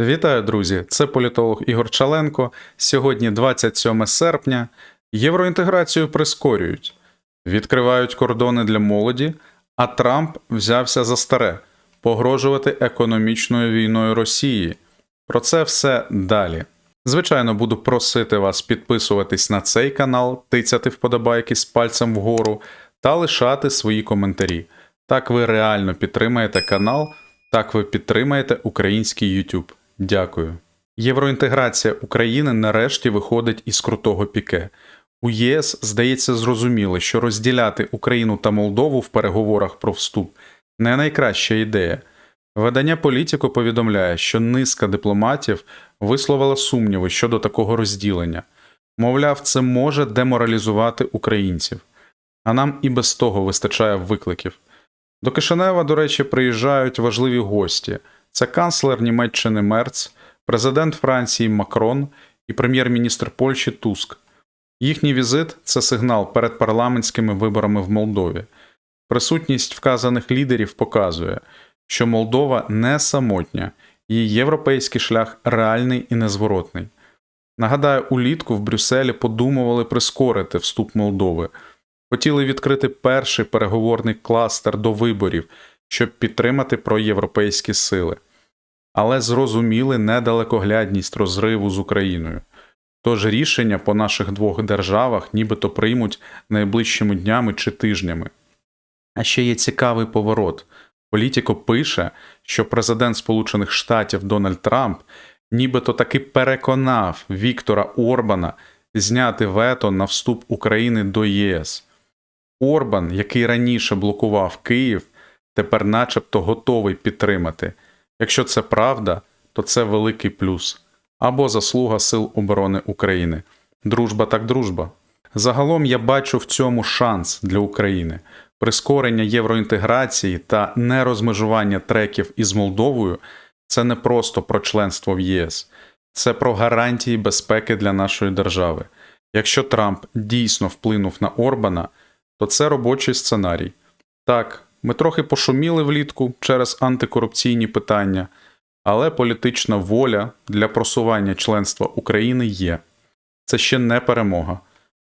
Вітаю, друзі! Це політолог Ігор Чаленко. Сьогодні 27 серпня. Євроінтеграцію прискорюють, відкривають кордони для молоді, а Трамп взявся за старе погрожувати економічною війною Росії. Про це все далі. Звичайно, буду просити вас підписуватись на цей канал, тицяти вподобайки з пальцем вгору та лишати свої коментарі. Так ви реально підтримаєте канал, так ви підтримаєте український YouTube. Дякую. Євроінтеграція України нарешті виходить із крутого піке. У ЄС, здається, зрозуміли, що розділяти Україну та Молдову в переговорах про вступ не найкраща ідея. Видання Політіко повідомляє, що низка дипломатів висловила сумніви щодо такого розділення. Мовляв, це може деморалізувати українців, а нам і без того вистачає викликів. До Кишинева, до речі, приїжджають важливі гості: це канцлер Німеччини Мерц, президент Франції Макрон і прем'єр-міністр Польщі Туск. Їхній візит це сигнал перед парламентськими виборами в Молдові. Присутність вказаних лідерів показує, що Молдова не самотня, її європейський шлях реальний і незворотний. Нагадаю, улітку в Брюсселі подумували прискорити вступ Молдови, хотіли відкрити перший переговорний кластер до виборів, щоб підтримати проєвропейські сили, але зрозуміли недалекоглядність розриву з Україною. Тож рішення по наших двох державах нібито приймуть найближчими днями чи тижнями. А ще є цікавий поворот. Політіко пише, що президент Сполучених Штатів Дональд Трамп нібито таки переконав Віктора Орбана зняти вето на вступ України до ЄС. Орбан, який раніше блокував Київ, тепер начебто готовий підтримати. Якщо це правда, то це великий плюс або заслуга Сил оборони України. Дружба так дружба. Загалом я бачу в цьому шанс для України. Прискорення євроінтеграції та нерозмежування треків із Молдовою це не просто про членство в ЄС, це про гарантії безпеки для нашої держави. Якщо Трамп дійсно вплинув на Орбана, то це робочий сценарій. Так, ми трохи пошуміли влітку через антикорупційні питання, але політична воля для просування членства України є. Це ще не перемога.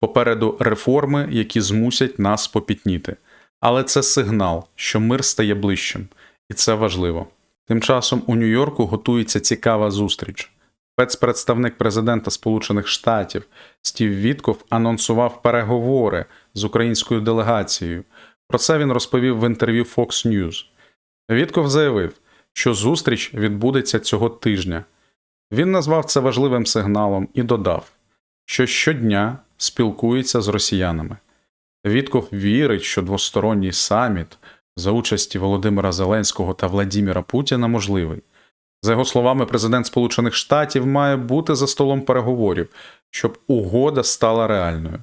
Попереду реформи, які змусять нас попітніти. Але це сигнал, що мир стає ближчим, і це важливо. Тим часом у Нью-Йорку готується цікава зустріч. Спецпредставник президента Сполучених Штатів Стів Вітков анонсував переговори з українською делегацією. Про це він розповів в інтерв'ю Fox News. Вітков заявив, що зустріч відбудеться цього тижня. Він назвав це важливим сигналом і додав, що щодня спілкується з росіянами. Вітков вірить, що двосторонній саміт за участі Володимира Зеленського та Владіміра Путіна можливий. За його словами, президент Сполучених Штатів має бути за столом переговорів, щоб угода стала реальною.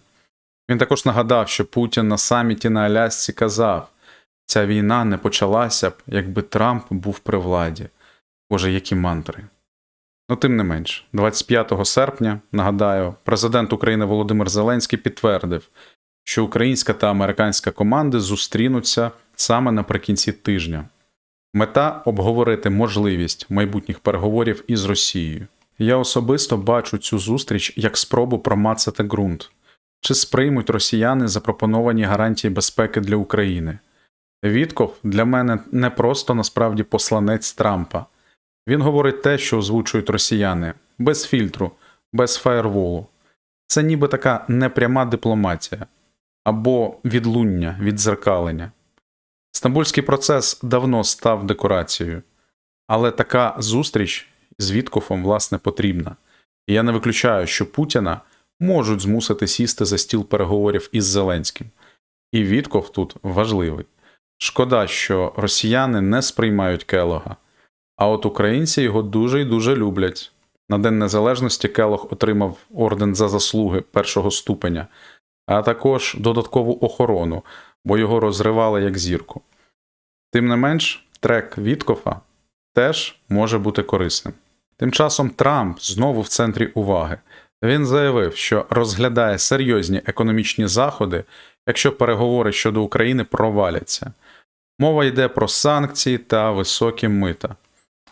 Він також нагадав, що Путін на саміті на Алясці казав: ця війна не почалася б, якби Трамп був при владі. Боже, які мантри. Ну, тим не менш, 25 серпня, нагадаю, президент України Володимир Зеленський підтвердив, що українська та американська команди зустрінуться саме наприкінці тижня. Мета обговорити можливість майбутніх переговорів із Росією. Я особисто бачу цю зустріч як спробу промацати ґрунт, чи сприймуть росіяни запропоновані гарантії безпеки для України. Вітков для мене не просто насправді посланець Трампа. Він говорить те, що озвучують росіяни, без фільтру, без фаєрволу. Це ніби така непряма дипломатія або відлуння, відзеркалення. Стамбульський процес давно став декорацією, але така зустріч з Віткофом, власне, потрібна. І я не виключаю, що Путіна можуть змусити сісти за стіл переговорів із Зеленським. І Вітков тут важливий. Шкода, що росіяни не сприймають Келога, а от українці його дуже і дуже люблять. На День Незалежності Келог отримав орден за заслуги першого ступеня, а також додаткову охорону, бо його розривали як зірку. Тим не менш, трек Віткофа теж може бути корисним. Тим часом Трамп знову в центрі уваги. Він заявив, що розглядає серйозні економічні заходи, якщо переговори щодо України проваляться. Мова йде про санкції та високі мита.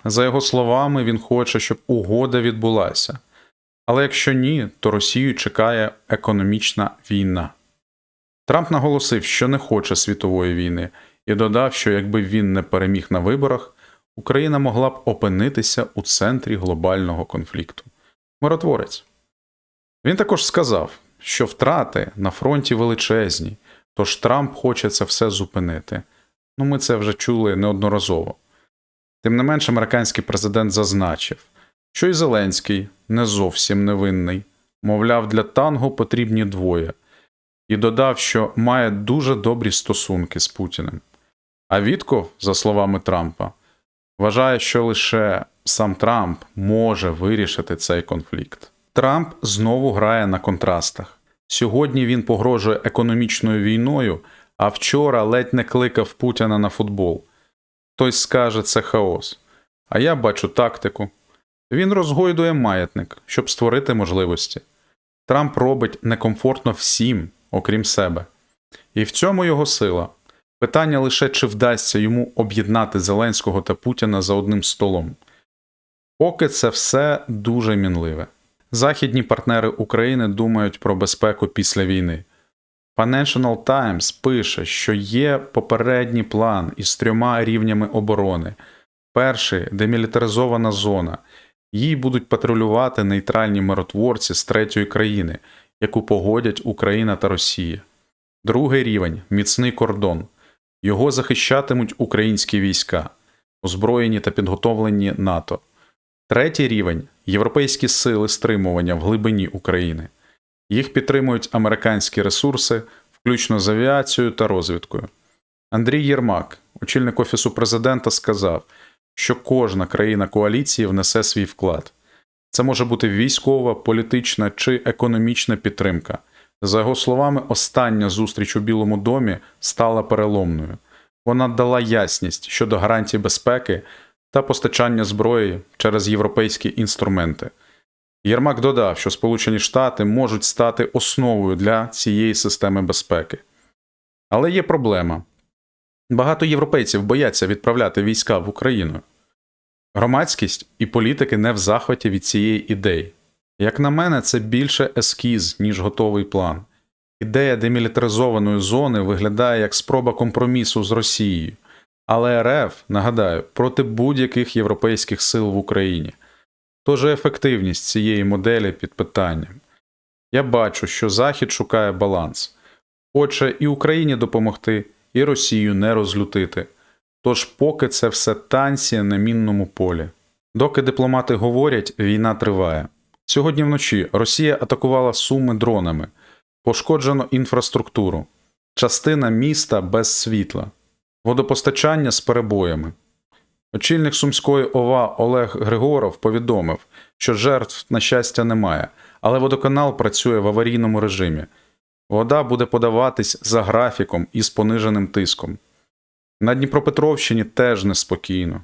За його словами, він хоче, щоб угода відбулася. Але якщо ні, то Росію чекає економічна війна. Трамп наголосив, що не хоче світової війни, і додав, що якби він не переміг на виборах, Україна могла б опинитися у центрі глобального конфлікту. Миротворець. Він також сказав, що втрати на фронті величезні, тож Трамп хоче це все зупинити. Ну, ми це вже чули неодноразово. Тим не менш, американський президент зазначив, що і Зеленський не зовсім невинний, мовляв, для танго потрібні двоє, і додав, що має дуже добрі стосунки з Путіним. А Вітков, за словами Трампа, вважає, що лише сам Трамп може вирішити цей конфлікт. Трамп знову грає на контрастах. Сьогодні він погрожує економічною війною, а вчора ледь не кликав Путіна на футбол. Хтось скаже, це хаос. А я бачу тактику. Він розгойдує маятник, щоб створити можливості. Трамп робить некомфортно всім, окрім себе. І в цьому його сила. Питання лише, чи вдасться йому об'єднати Зеленського та Путіна за одним столом. Поки це все дуже мінливе. Західні партнери України думають про безпеку після війни. Financial Times пише, що є попередній план із трьома рівнями оборони. Перший демілітаризована зона. Їй будуть патрулювати нейтральні миротворці з третьої країни, яку погодять Україна та Росія. Другий рівень міцний кордон. Його захищатимуть українські війська, озброєні та підготовлені НАТО. Третій рівень європейські сили стримування в глибині України. Їх підтримують американські ресурси, включно з авіацією та розвідкою. Андрій Єрмак, очільник Офісу президента, сказав, що кожна країна коаліції внесе свій вклад. Це може бути військова, політична чи економічна підтримка. За його словами, остання зустріч у Білому домі стала переломною. Вона дала ясність щодо гарантій безпеки та постачання зброї через європейські інструменти. Єрмак додав, що Сполучені Штати можуть стати основою для цієї системи безпеки. Але є проблема. Багато європейців бояться відправляти війська в Україну. Громадськість і політики не в захваті від цієї ідеї. Як на мене, це більше ескіз, ніж готовий план. Ідея демілітаризованої зони виглядає як спроба компромісу з Росією, але РФ, нагадаю, проти будь-яких європейських сил в Україні. Тож ефективність цієї моделі під питанням. Я бачу, що Захід шукає баланс, хоче і Україні допомогти, і Росію не розлютити. Тож поки це все танці на мінному полі. Доки дипломати говорять, війна триває. Сьогодні вночі Росія атакувала Суми дронами, пошкоджено інфраструктуру, частина міста без світла, водопостачання з перебоями. Очільник Сумської ОВА Олег Григоров повідомив, що жертв, на щастя, немає, але водоканал працює в аварійному режимі. Вода буде подаватись за графіком і з пониженим тиском. На Дніпропетровщині теж неспокійно.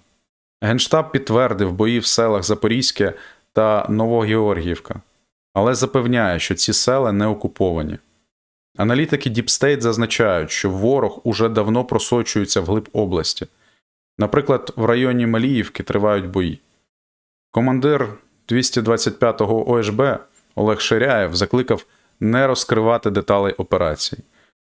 Генштаб підтвердив бої в селах Запорізьке та Новогеоргіївка, але запевняє, що ці села не окуповані. Аналітики Діпстейт зазначають, що ворог уже давно просочується вглиб області. Наприклад, в районі Маліївки тривають бої. Командир 225-го ОШБ Олег Ширяєв закликав не розкривати деталей операцій.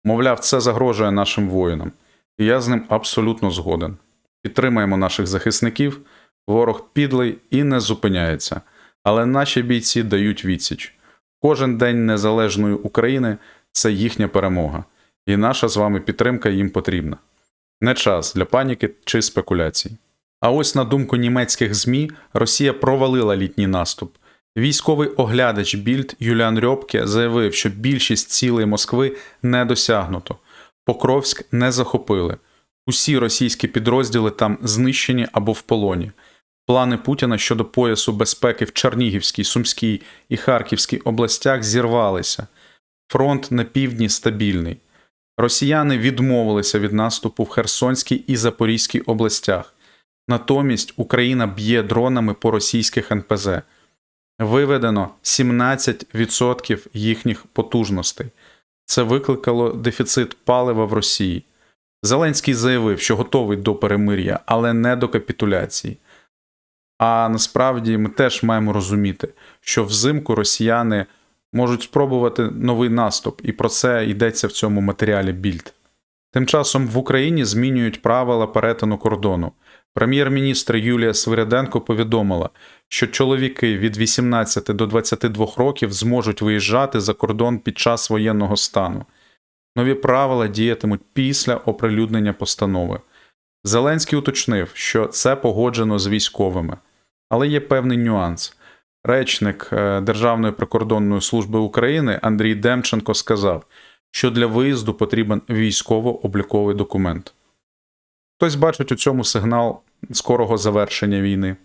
Мовляв, це загрожує нашим воїнам, і я з ним абсолютно згоден. Підтримаємо наших захисників, ворог підлий і не зупиняється, але наші бійці дають відсіч. Кожен день незалежної України це їхня перемога, і наша з вами підтримка їм потрібна. Не час для паніки чи спекуляцій. А ось на думку німецьких ЗМІ, Росія провалила літній наступ. Військовий оглядач Більд Юліан Рьопке заявив, що більшість цілей Москви не досягнуто, Покровськ не захопили. Усі російські підрозділи там знищені або в полоні. Плани Путіна щодо поясу безпеки в Чернігівській, Сумській і Харківській областях зірвалися. Фронт на півдні стабільний. Росіяни відмовилися від наступу в Херсонській і Запорізькій областях. Натомість Україна б'є дронами по російських НПЗ. Виведено 17% їхніх потужностей. Це викликало дефіцит палива в Росії. Зеленський заявив, що готовий до перемир'я, але не до капітуляції. А насправді ми теж маємо розуміти, що взимку росіяни можуть спробувати новий наступ, і про це йдеться в цьому матеріалі Більд. Тим часом в Україні змінюють правила перетину кордону. Прем'єр-міністр Юлія Свириденко повідомила, що чоловіки від 18 до 22 років зможуть виїжджати за кордон під час воєнного стану. Нові правила діятимуть після оприлюднення постанови. Зеленський уточнив, що це погоджено з військовими, але є певний нюанс. Речник е, Державної прикордонної служби України Андрій Демченко сказав, що для виїзду потрібен військово-обліковий документ. Хтось бачить у цьому сигнал скорого завершення війни,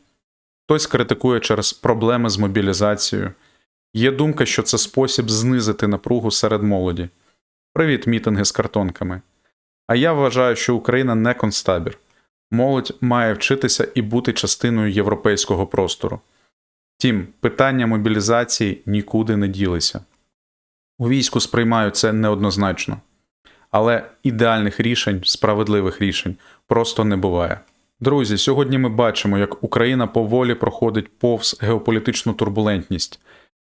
хтось критикує через проблеми з мобілізацією. Є думка, що це спосіб знизити напругу серед молоді. Привіт, мітинги з картонками. А я вважаю, що Україна не концтабір. Молодь має вчитися і бути частиною європейського простору. Втім, питання мобілізації нікуди не ділися. У війську сприймають це неоднозначно. Але ідеальних рішень, справедливих рішень просто не буває. Друзі, сьогодні ми бачимо, як Україна поволі проходить повз геополітичну турбулентність.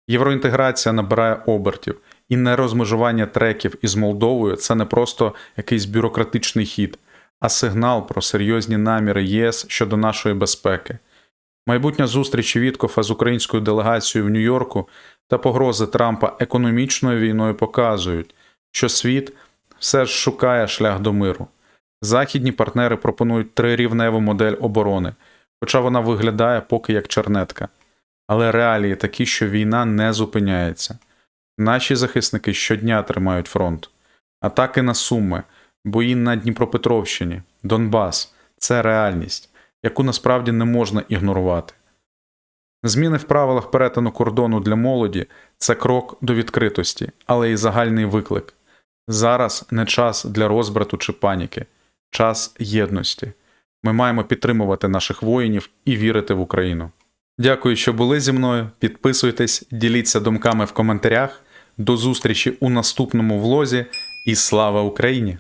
Євроінтеграція набирає обертів, і нерозмежування треків із Молдовою це не просто якийсь бюрократичний хід, а сигнал про серйозні наміри ЄС щодо нашої безпеки. Майбутня зустріч Віткофа з українською делегацією в Нью-Йорку та погрози Трампа економічною війною показують, що світ все ж шукає шлях до миру. Західні партнери пропонують трирівневу модель оборони, хоча вона виглядає поки як чернетка. Але реалії такі, що війна не зупиняється. Наші захисники щодня тримають фронт. Атаки на Суми, бої на Дніпропетровщині, Донбас це реальність, яку насправді не можна ігнорувати. Зміни в правилах перетину кордону для молоді це крок до відкритості, але й загальний виклик. Зараз не час для розбрату чи паніки, час єдності. Ми маємо підтримувати наших воїнів і вірити в Україну. Дякую, що були зі мною. Підписуйтесь, діліться думками в коментарях. До зустрічі у наступному влозі і слава Україні!